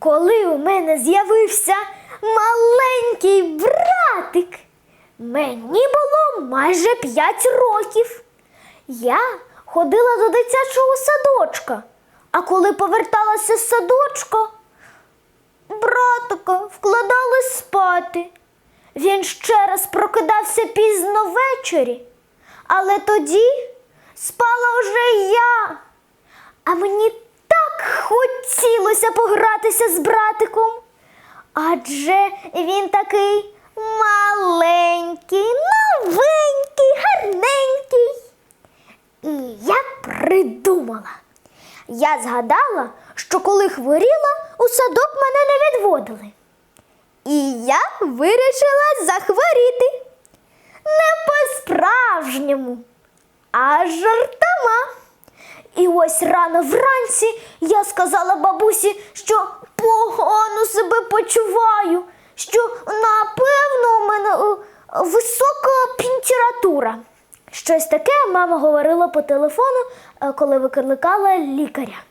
Коли у мене з'явився маленький братик, мені було майже 5 років. Я ходила до дитячого садочка, а коли поверталася з садочка, братика вкладали спати. Він ще раз прокидався пізно ввечері, але тоді спала вже я. А мені хотілося погратися з братиком. Адже він такий маленький, новенький, гарненький. І я придумала. Я згадала, що коли хворіла, у садок мене не відводили. І я вирішила захворіти. Не по-справжньому, а жартома. І ось рано вранці я сказала бабусі, що погано себе почуваю, що напевно у мене е, висока температура. Щось таке мама говорила по телефону, е, коли викликала лікаря.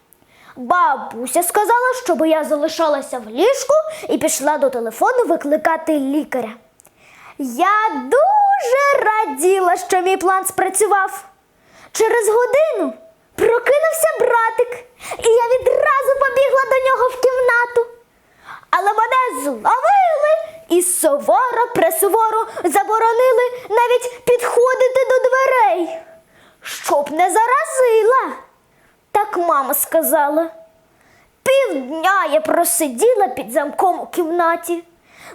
Бабуся сказала, щоб я залишалася в ліжку і пішла до телефону викликати лікаря. Я дуже раділа, що мій план спрацював. Через годину прокинувся братик, і я відразу побігла до нього в кімнату. Але мене зловили і суворо присуворо заборонили навіть підходити до дверей, щоб не заразила. Так мама сказала. Півдня я просиділа під замком у кімнаті.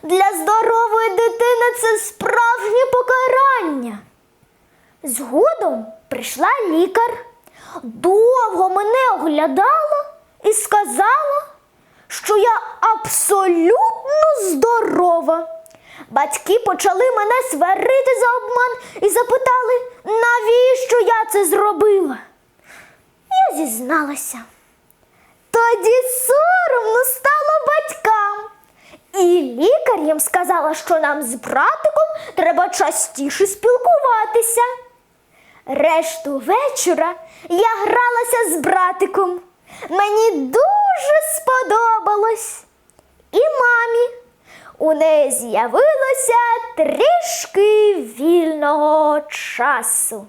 Для здорової дитини це справжнє покарання. Згодом прийшла лікар, довго мене оглядала і сказала, що я абсолютно здорова. Батьки почали мене сварити за обман і запитали, навіщо я це зробила. Я зізналася. Тоді соромно стало батькам. І лікар їм сказала, що нам з братиком треба частіше спілкуватися. Решту вечора я гралася з братиком. Мені дуже сподобалось. І мамі. У неї з'явилося трішки вільного часу.